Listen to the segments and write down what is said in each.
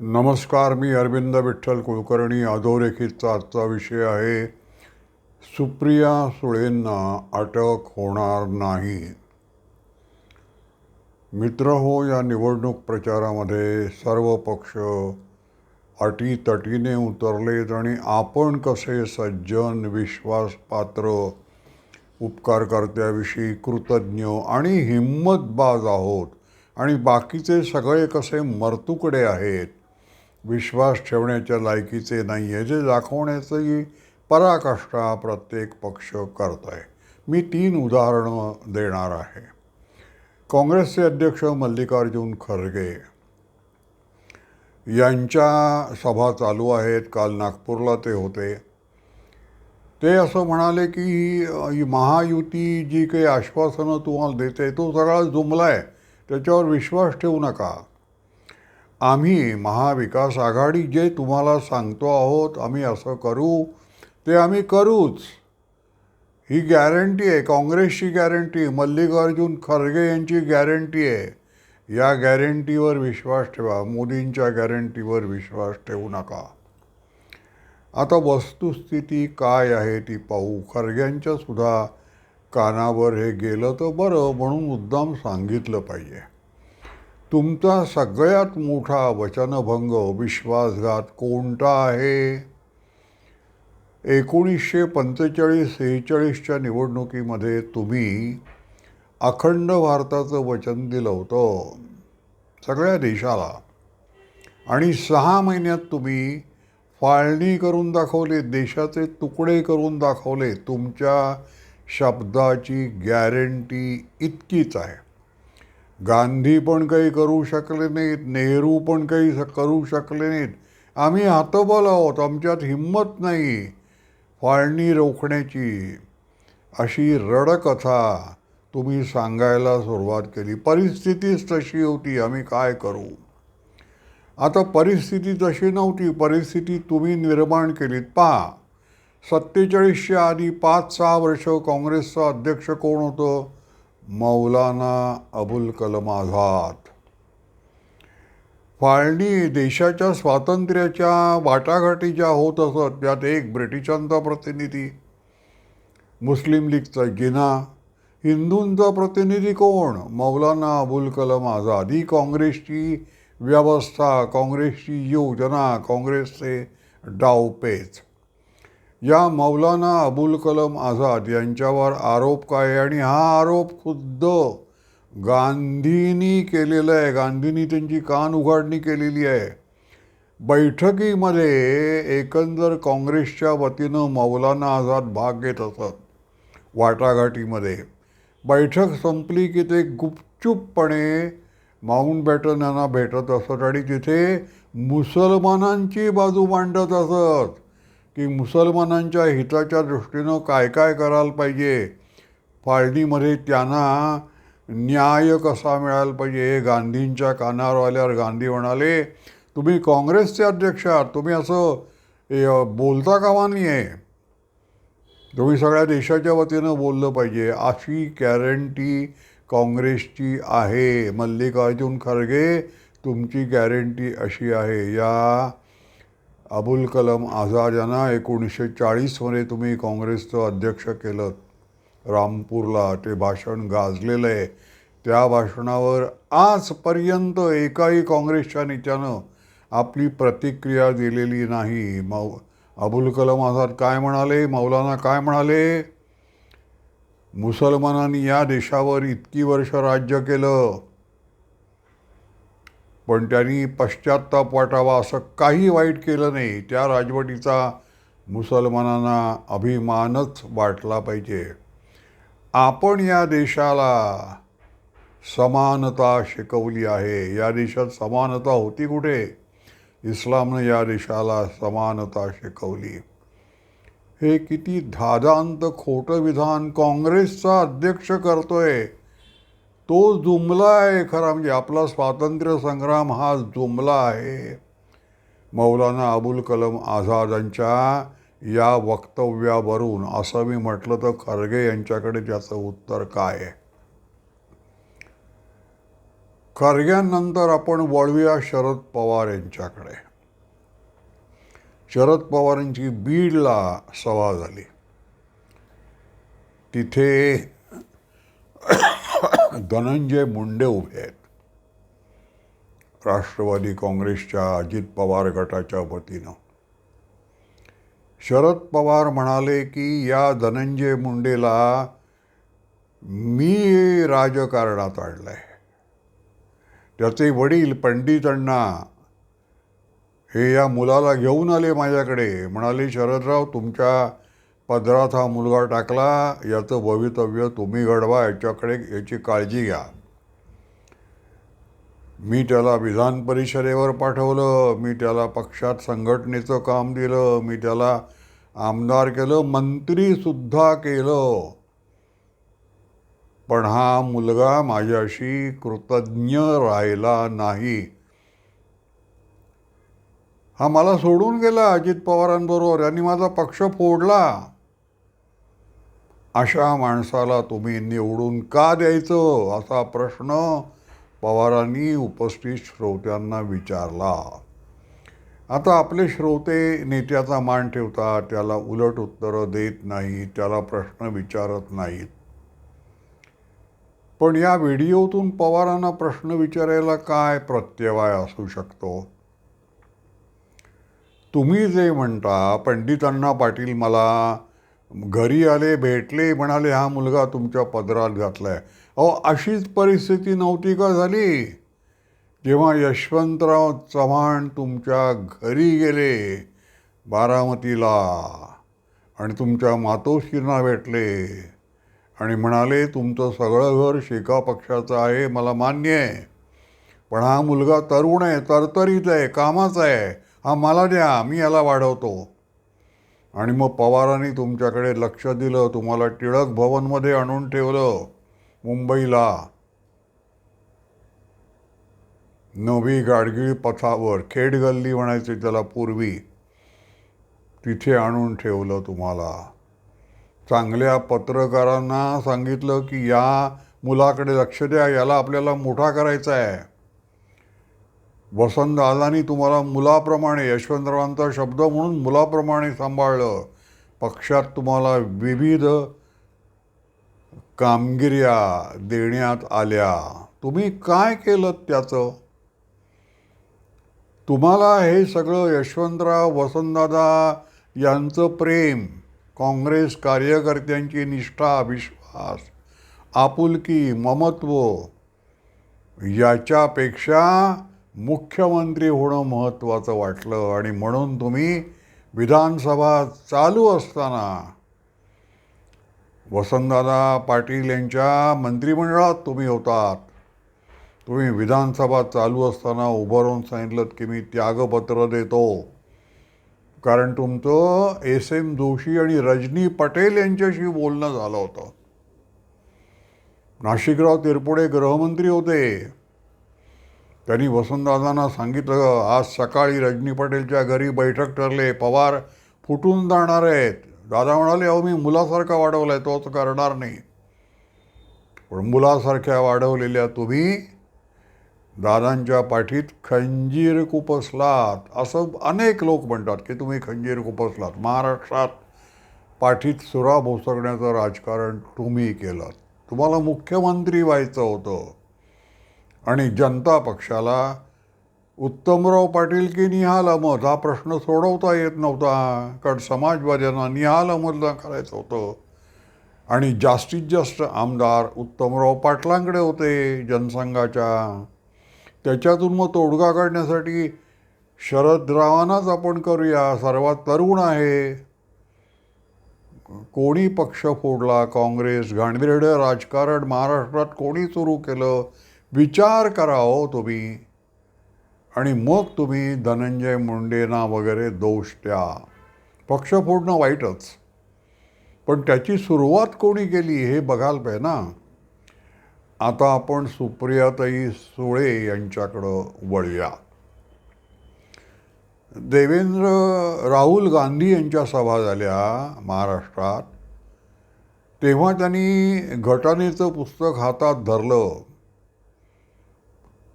नमस्कार मी अरविंद विठ्ठल कुलकर्णी. अधोरेखितचा आजचा विषय आहे सुप्रिया सुळेंना अटक होणार नाही. मित्र हो या निवडणूक प्रचारामध्ये सर्व पक्ष अटीतटीने उतरलेत आणि आपण कसे सज्जन विश्वासपात्र उपकारकर्त्याविषयी कृतज्ञ आणि हिंमतबाज आहोत आणि बाकीचे सगळे कसे मर्तुकडे आहेत विश्वास ठेवण्याच्या लायकीचे नाही आहे जे दाखवण्याचंही पराकाष्ठा प्रत्येक पक्ष करत आहे मी तीन उदाहरणं देणार आहे. काँग्रेसचे अध्यक्ष मल्लिकार्जुन खरगे यांच्या सभा चालू आहेत. काल नागपूरला ते होते. ते असं म्हणाले की महायुती जी काही आश्वासनं तुम्हाला देते तो सगळा जुमला आहे त्याच्यावर विश्वास ठेवू नका. आम्ही महाविकास आघाडी जे तुम्हाला सांगतो आहोत आम्ही असं करू ते आम्ही करूच. ही गॅरंटी आहे काँग्रेसची गॅरंटी मल्लिकार्जुन खरगे यांची गॅरंटी आहे. या गॅरंटीवर विश्वास ठेवा मोदींच्या गॅरंटीवर विश्वास ठेवू नका. आता वस्तुस्थिती काय आहे ती पाहू. खरग्यांच्या सुद्धा कानावर हे गेलं तर बरं म्हणून मुद्दाम सांगितलं पाहिजे. तुमचा सगळ्यात मोठा वचनभंग विश्वासघात कोणता आहे? एकोणीसशे पंचेचाळीस सेहेचाळीसच्या निवडणुकीमध्ये तुम्ही अखंड भारताचं वचन दिलं होतं सगळ्या देशाला. आणि सहा महिन्यात तुम्ही फाळणी करून दाखवले देशाचे तुकडे करून दाखवले तुमच्या शब्दाची गॅरंटी इतकीच आहे. गांधी पण काही करू शकले नाहीत नेहरू पण काही करू शकले नाहीत. आम्ही हातोबल आहोत आमच्यात हिंमत नाही फाळणी रोखण्याची. अशी रडकथा तुम्ही सांगायला सुरुवात केली. परिस्थितीच तशी होती आम्ही काय करू? आता परिस्थिती तशी नव्हती. परिस्थिती तुम्ही निर्माण केलीत. पहा सत्तेचाळीसच्या आधी पाच सहा वर्ष काँग्रेसचा अध्यक्ष कोण होतं? मौलाना अबुल कलम आझाद. फाळणी देशाच्या स्वातंत्र्याच्या वाटाघाटी ज्या होत असत त्यात एक ब्रिटिशांचा प्रतिनिधी मुस्लिम लीगचा जिना हिंदूंचा प्रतिनिधी कोण? मौलाना अबुल कलम आझाद. ही काँग्रेसची व्यवस्था काँग्रेसची योजना काँग्रेसचे डावपेच या मौलाना अबुल कलम आझाद यांच्यावर आरोप काय? आहे? आणि हा आरोप खुद्द गांधींनी केलेला आहे. गांधींनी त्यांची कान उघडणी केलेली आहे. बैठकीमध्ये एकंदर काँग्रेसच्या वतीनं मौलाना आझाद भाग घेत असत. वाटाघाटीमध्ये. बैठक संपली की ते गुपचूपपणे माउंट बॅटन यांना भेटत असत. आणि तिथे मुसलमानांची बाजू मांडत असत. की मुसलमानांच्या हिताच्या दृष्टीनं काय काय करायला पाहिजे? फाळणीमध्ये त्यांना न्याय कसा मिळायला पाहिजे? हे गांधींच्या कानावर आल्यावर गांधी म्हणाले तुम्ही काँग्रेसचे अध्यक्ष आहात. तुम्ही असं बोलता कामा नाही आहे तुम्ही सगळ्या देशाच्या वतीनं बोललं पाहिजे. अशी गॅरंटी काँग्रेसची आहे. मल्लिकार्जुन खरगे तुमची गॅरंटी अशी आहे. या अबुल कलम आझाद यांना एकोणीसशे चाळीसमध्ये तुम्ही काँग्रेसचं अध्यक्ष केलं. रामपूरला ते भाषण गाजलेलं आहे. त्या भाषणावर आजपर्यंत एकाही काँग्रेसच्या नेत्यानं आपली प्रतिक्रिया दिलेली नाही. मौ अबुल कलम आझाद काय म्हणाले? मौलाना काय म्हणाले? मुसलमानांनी या देशावर इतकी वर्ष राज्य केलं. पण त्यांनी पश्चात्ताप वाटावा असं काही वाईट केलं नाही. त्या राजवटीचा मुसलमानांना अभिमानच वाटला पाहिजे. आपण या देशाला समानता शिकवली आहे. या देशात समानता होती कुठे? इस्लामनं या देशाला समानता शिकवली. हे किती धादांत खोटं विधान काँग्रेसचा अध्यक्ष करतोय. तो जुमला आहे खरा म्हणजे आपला स्वातंत्र्य संग्राम हा जुमला आहे. मौलाना अबुल कलम आझादांच्या या वक्तव्यावरून असं मी म्हटलं तर खरगे यांच्याकडे त्याचं उत्तर काय आहे? खरग्यांनंतर आपण वळूया शरद पवार यांच्याकडे. शरद पवारांची बीडला सभा झाली. तिथे धनंजय मुंडे उभे आहेत. राष्ट्रवादी काँग्रेसच्या अजित पवार गटाच्या वतीनं. शरद पवार म्हणाले की या धनंजय मुंडेला मी राजकारणात आणलं आहे त्याचे वडील पंडित अण्णा हे या मुलाला घेऊन आले माझ्याकडे. म्हणाले शरदराव तुमच्या पदरात हा मुलगा टाकला याचं भवितव्य तुम्ही घडवा याच्याकडे याची काळजी घ्या. मी त्याला विधान परिषदेवर पाठवलं मी त्याला पक्षात संघटनेचं काम दिलं मी त्याला आमदार केलं मंत्रीसुद्धा केलं. पण हा मुलगा माझ्याशी कृतज्ञ राहिला नाही. हा मला सोडून गेला अजित पवारांबरोबर यांनी माझा पक्ष फोडला. अशा माणसाला तुम्ही निवडून का द्यायचं? असा प्रश्न पवारांनी उपस्थित श्रोत्यांना विचारला. आता आपले श्रोते नेत्याचा मान ठेवतात त्याला उलट उत्तरं देत नाही त्याला प्रश्न विचारत नाहीत. पण या व्हिडिओतून पवारांना प्रश्न विचारायला काय प्रत्यवाय असू शकतो? तुम्ही जे म्हणता पंडित अण्णा पाटील मला घरी आले भेटले म्हणाले हा मुलगा तुमच्या पदरात घातलाय. अहो अशीच परिस्थिती नव्हती का झाली? जेव्हा यशवंतराव चव्हाण तुमच्या घरी गेले बारामतीला आणि तुमच्या मातोश्रींना भेटले आणि म्हणाले तुमचं सगळं घर शेका पक्षाचं आहे मला मान्य आहे. पण हा मुलगा तरुण आहे तरतरीत आहे कामाचा आहे. हा मला द्या मी याला वाढवतो. आणि मग पवारांनी तुमच्याकडे लक्ष दिलं तुम्हाला टिळक भवनमध्ये आणून ठेवलं मुंबईला. नवी गाडगीळ पथावर खेड गल्ली म्हणायचे त्याला पूर्वी. तिथे आणून ठेवलं तुम्हाला. चांगल्या पत्रकारांना सांगितलं की या मुलाकडे लक्ष द्या याला आपल्याला मोठा करायचा आहे. वसंत आलानी तुम्हाला मुलाप्रमाणे यशवंतरावांचा शब्द म्हणून मुलाप्रमाणे सांभाळलं. पक्षात तुम्हाला विविध कामगिऱ्या देण्यात आल्या. तुम्ही काय केलं त्याचं? तुम्हाला हे सगळं यशवंतराव वसंतदादा यांचं प्रेम काँग्रेस कार्यकर्त्यांची निष्ठा विश्वास आपुलकी ममत्व याच्यापेक्षा मुख्यमंत्री होणं महत्त्वाचं वाटलं आणि म्हणून तुम्ही विधानसभा चालू असताना वसंतदादा पाटील यांच्या मंत्रिमंडळात तुम्ही होतात. तुम्ही विधानसभा चालू असताना उभं राहून सांगितलं की मी त्यागपत्र देतो. कारण तुमचं एस एम जोशी आणि रजनी पटेल यांच्याशी बोलणं झालं होतं. नाशिकराव तिरपुडे गृहमंत्री होते. त्यांनी वसंतदादांना सांगितलं आज सकाळी रजनी पटेलच्या घरी बैठक ठरले पवार फुटून जाणार आहेत. दादा म्हणाले अहो मी मुलासारखा वाढवला आहे तोच करणार नाही. पण मुलासारख्या वाढवलेल्या तुम्ही दादांच्या पाठीत खंजीर कुपसलात. असं अनेक लोक म्हणतात की तुम्ही खंजीर कुपसलात. महाराष्ट्रात पाठीत सुरा भोसकण्याचं राजकारण तुम्ही केलं. तुम्हाला मुख्यमंत्री व्हायचं होतं. आणि जनता पक्षाला उत्तमराव पाटील की निहाल अहमद हा प्रश्न सोडवता येत नव्हता कारण समाजवाद्यांना निहाल अहमदला करायचं होतं. आणि जास्तीत जास्त आमदार उत्तमराव पाटलांकडे होते जनसंघाच्या. त्याच्यातून मग तोडगा काढण्यासाठी शरदरावांनाच आपण करूया सर्वात तरुण आहे. कोणी पक्ष फोडला? काँग्रेस गांभीर्य राजकारण महाराष्ट्रात कोणी सुरू केलं? विचार करा हो तुम्ही. आणि मग तुम्ही धनंजय मुंडेंना वगैरे दोष द्या. पक्ष फोडणं वाईटच. पण त्याची सुरुवात कोणी केली हे बघायला पाहिजे ना. आता आपण सुप्रियाताई सुळे यांच्याकडं वळूया. देवेंद्र राहुल गांधी यांच्या सभा झाल्या महाराष्ट्रात. तेव्हा त्यांनी घटनेचं पुस्तक हातात धरलं.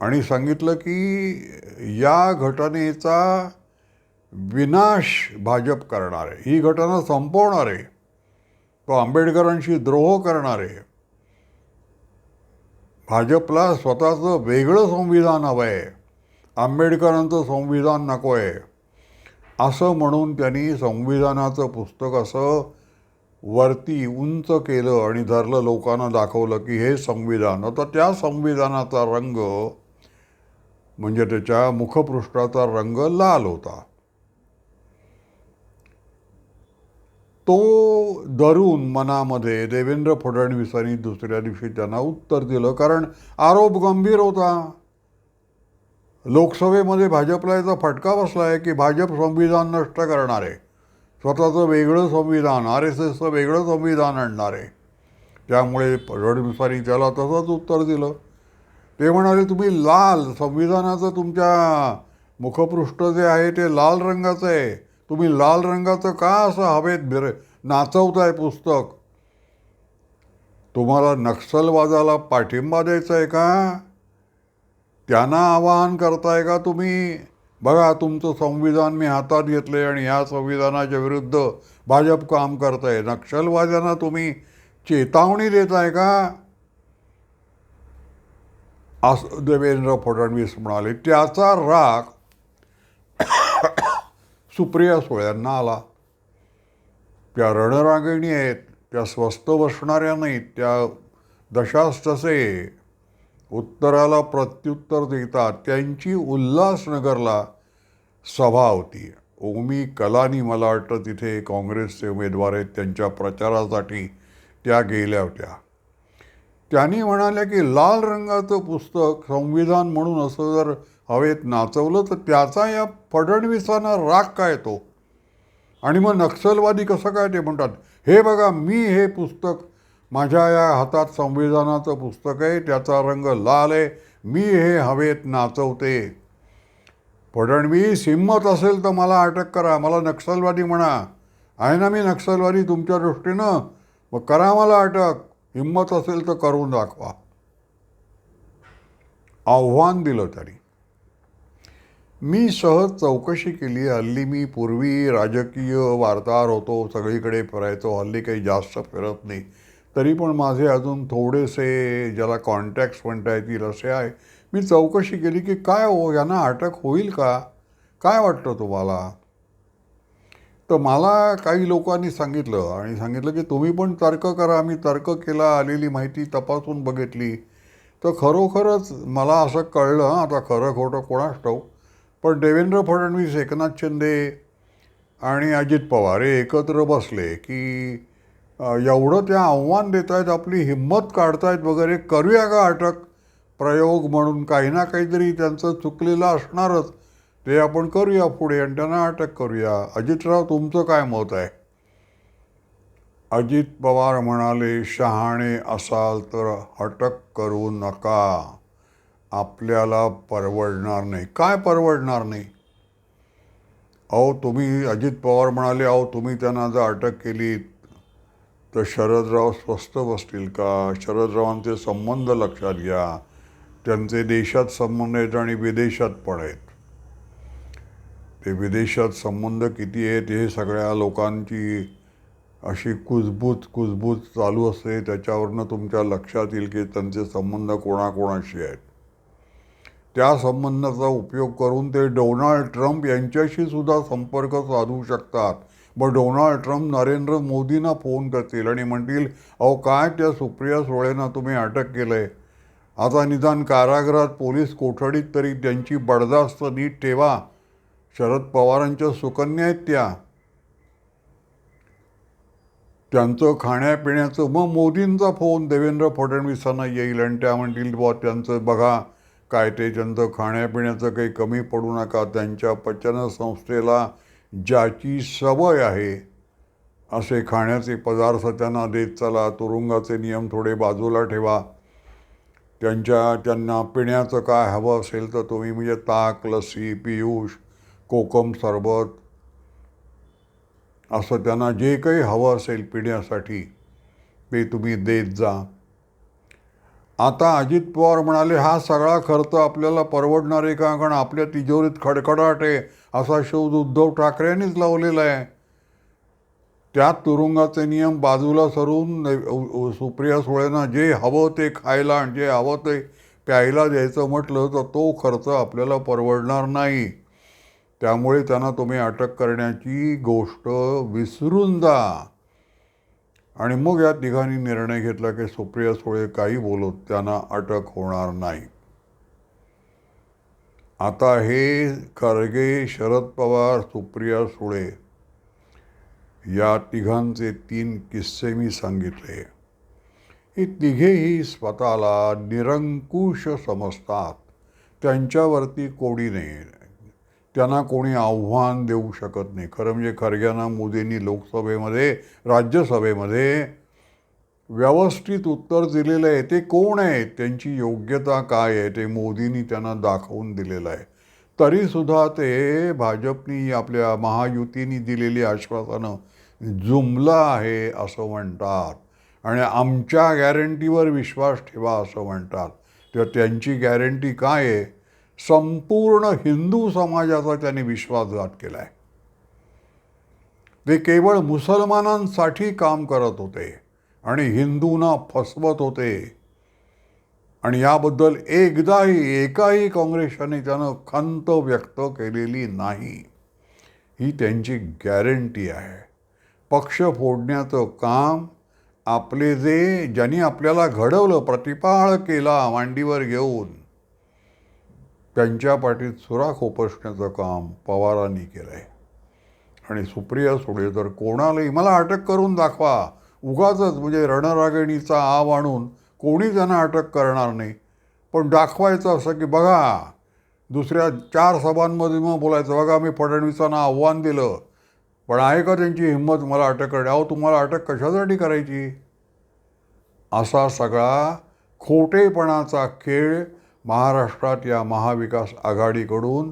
आणि सांगितलं की या घटनेचा विनाश भाजप करणार आहे. ही घटना संपवणार आहे. तो आंबेडकरांशी द्रोह करणार आहे. भाजपला स्वतःचं वेगळं संविधान हवं आहे आंबेडकरांचं संविधान नको आहे. असं म्हणून त्यांनी संविधानाचं पुस्तक असं वरती उंच केलं आणि धरलं. लोकांना दाखवलं की हे संविधान. आता त्या संविधानाचा रंग म्हणजे त्याच्या मुखपृष्ठाचा रंग लाल होता. तो धरून मनामध्ये देवेंद्र फडणवीसांनी दुसऱ्या दिवशी त्यांना उत्तर दिलं कारण आरोप गंभीर होता. लोकसभेमध्ये भाजपला याचा फटका बसला आहे की भाजप संविधान नष्ट करणार आहे स्वतःचं वेगळं संविधान आर एस एसचं वेगळं संविधान आणणार. आहे त्यामुळे फडणवीसांनी त्याला तसंच उत्तर दिलं. ते म्हणाले तुम्ही लाल संविधानाचं तुमच्या मुखपृष्ठ जे आहे ते लाल रंगाचं आहे. तुम्ही लाल रंगाचं का असं हवेत भिर नाचवताय पुस्तक? तुम्हाला नक्षलवादाला पाठिंबा द्यायचा आहे का? त्यांना आवाहन करताय का तुम्ही? बघा तुमचं संविधान मी हातात घेतले आणि ह्या संविधानाच्या विरुद्ध भाजप काम करत आहे नक्षलवाद्यांना तुम्ही चेतावणी देत आहे का? अस देवेंद्र फडणवीस म्हणाले त्याचा राग सुप्रिया सुळ्यांना आला. त्या रणरागिणी आहेत त्या स्वस्त बसणाऱ्या नाहीत त्या दशास तसे उत्तराला प्रत्युत्तर देतात. त्यांची उल्हासनगरला सभा होती. ओमी कलानी मला वाटतं तिथे काँग्रेसचे उमेदवार आहेत त्यांच्या प्रचारासाठी त्या गेल्या होत्या. त्यांनी म्हणाल्या की लाल रंगाचं पुस्तक संविधान म्हणून असं जर हवेत नाचवलं तर त्याचा या फडणवीसांना राग काय तो? आणि मग नक्षलवादी कसं काय ते म्हणतात? हे बघा मी हे पुस्तक माझ्या या हातात संविधानाचं पुस्तक आहे त्याचा रंग लाल आहे मी हे हवेत नाचवते. फडणवीस हिंमत असेल तर मला अटक करा मला नक्षलवादी म्हणा. आहे ना मी नक्षलवादी तुमच्या दृष्टीनं? मग करा मला अटक. हिंमत असेल तर करून दाखवा. आव्हान दिलं त्यांनी मी सहज चौकशी केली हल्ली मी पूर्वी राजकीय वार्ताहर होतो सगळीकडे फिरायचो हल्ली काही जास्त फिरत नाही. तरी पण माझे अजून थोडेसे ज्याला कॉन्टॅक्ट्स म्हणता येतील असे आहे. मी चौकशी केली की काय हो यांना अटक होईल का? काय वाटतं तुम्हाला? तर मला काही लोकांनी सांगितलं आणि सांगितलं की तुम्ही पण तर्क करा आम्ही तर्क केला आलेली माहिती तपासून बघितली. तर खरोखरच मला असं कळलं आता खरं खोटं कोणाच ठाऊक पण देवेंद्र फडणवीस एकनाथ शिंदे आणि अजित पवार हे एकत्र बसले की एवढं त्या आव्हान देत आहेत आपली हिंमत काढतायत वगैरे करूया का अटक? प्रयोग म्हणून काही ना काहीतरी त्यांचं चुकलेलं असणारच. ते आपण करूया पुढे आणि त्यांना अटक करूया. अजितराव तुमचं काय मत आहे? अजित पवार म्हणाले शहाणे असाल तर अटक करू नका. आपल्याला परवडणार नाही. काय परवडणार नाही? अहो तुम्ही अजित पवार म्हणाले अहो तुम्ही त्यांना जर अटक केली तर शरदराव स्वस्त बसतील का? शरदरावांचे संबंध लक्षात घ्या. त्यांचे देशात संबंध आहेत आणि विदेशात पण आहेत. ते विदेशात संबंध किती आहेत हे सगळ्या लोकांची अशी कुजबूज कुजबूज चालू असते. त्याच्यावरनं तुमच्या लक्षात येईल की त्यांचे संबंध कोणाकोणाशी आहेत. त्या संबंधाचा उपयोग करून ते डोनाल्ड ट्रम्प यांच्याशी सुद्धा संपर्क साधू शकतात. मग डोनाल्ड ट्रम्प नरेंद्र मोदींना फोन करतील आणि म्हणतील अहो काय त्या सुप्रिया सुळेंना तुम्ही अटक केलं आहे आता निदान कारागृहात पोलीस कोठडीत तरी त्यांची बडदास्त नीट ठेवा. शरद पवारांच्या सुकन्या आहेत त्या. त्यांचं खाण्यापिण्याचं मग मोदींचा फोन देवेंद्र फडणवीसांना येईल आणि त्या म्हणतील बुवा त्यांचं बघा काय ते त्यांचं खाण्यापिण्याचं काही कमी पडू नका त्यांच्या पचनसंस्थेला ज्याची सवय आहे असे खाण्याचे पदार्थ त्यांना देत चला तुरुंगाचे नियम थोडे बाजूला ठेवा. त्यांच्या त्यांना पिण्याचं काय हवं असेल तर तुम्ही म्हणजे ताक लस्सी पियूष कोकम सरबत असं त्यांना जे काही हवं असेल पिण्यासाठी ते तुम्ही देत जा. आता अजित पवार म्हणाले हा सगळा खर्च आपल्याला परवडणार आहे का? कारण आपल्या तिजोरीत खडखडाट आहे. असा शोध उद्धव ठाकरेंनीच लावलेला आहे. त्या तुरुंगाचे नियम बाजूला सरून सुप्रिया सुळेंना जे हवं ते खायला आणि जे हवं ते प्यायला द्यायचं म्हटलं तर तो खर्च आपल्याला परवडणार नाही. त्यामुळे त्यांना तुम्ही अटक करण्याची गोष्ट विसरून जा. आणि मग या तिघांनी निर्णय घेतला की सुप्रिया सुळे काही बोलत त्यांना अटक होणार नाही. आता हे खरगे शरद पवार सुप्रिया सुळे या तिघांचे तीन किस्से मी सांगितले. हे तिघेही स्वतःला निरंकुश समजतात. त्यांच्यावरती कोणी नाही. त्यांना कोणी आव्हान देऊ शकत नाही. खरं म्हणजे खरग्यांना मोदींनी लोकसभेमध्ये राज्यसभेमध्ये व्यवस्थित उत्तर दिलेलं आहे. ते कोण आहेत? त्यांची योग्यता काय आहे? ते मोदींनी त्यांना दाखवून दिलेलं आहे. तरीसुद्धा ते भाजपनी आपल्या महायुतीनी दिलेली आश्वासनं जुमलं आहे असं म्हणतात. आणि आमच्या गॅरंटीवर विश्वास ठेवा असं म्हणतात. तर त्यांची गॅरंटी काय आहे? संपूर्ण हिंदू समाजाचा त्यांनी विश्वासघात केला आहे ते केवळ मुसलमानांसाठी काम करत होते आणि हिंदूंना फसवत होते. आणि याबद्दल एकदाही एकाही काँग्रेसने त्यानं खंत व्यक्त केलेली नाही. ही त्यांची गॅरंटी आहे. पक्ष फोडण्याचं काम आपले जे ज्यांनी आपल्याला घडवलं प्रतिपाळ केला मांडीवर घेऊन त्यांच्या पाठीत सुरा खोपसण्याचं काम पवारांनी केलं आहे आणि सुप्रिया सुळे तर कोणालाही मला अटक करून दाखवा उगाचच म्हणजे रणरागिणीचा आव आणून कोणी त्यांना अटक करणार नाही. पण दाखवायचं असं की बघा दुसऱ्या चार सभांमध्ये मग बोलायचं बघा मी फडणवीसांना आव्हान दिलं पण आहे का त्यांची हिंमत मला अटक करणे अहो तुम्हाला अटक कशासाठी करायची? असा सगळा खोटेपणाचा खेळ महाराष्ट्रात या महाविकास आघाडीकडून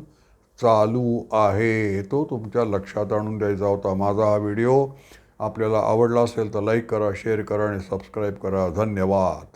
चालू आहे. तो तुमच्या लक्षात आणून द्यायचा होता माझा हा व्हिडिओ. आपल्याला आवडला असेल तर लाईक करा शेअर करा आणि सबस्क्राईब करा. धन्यवाद.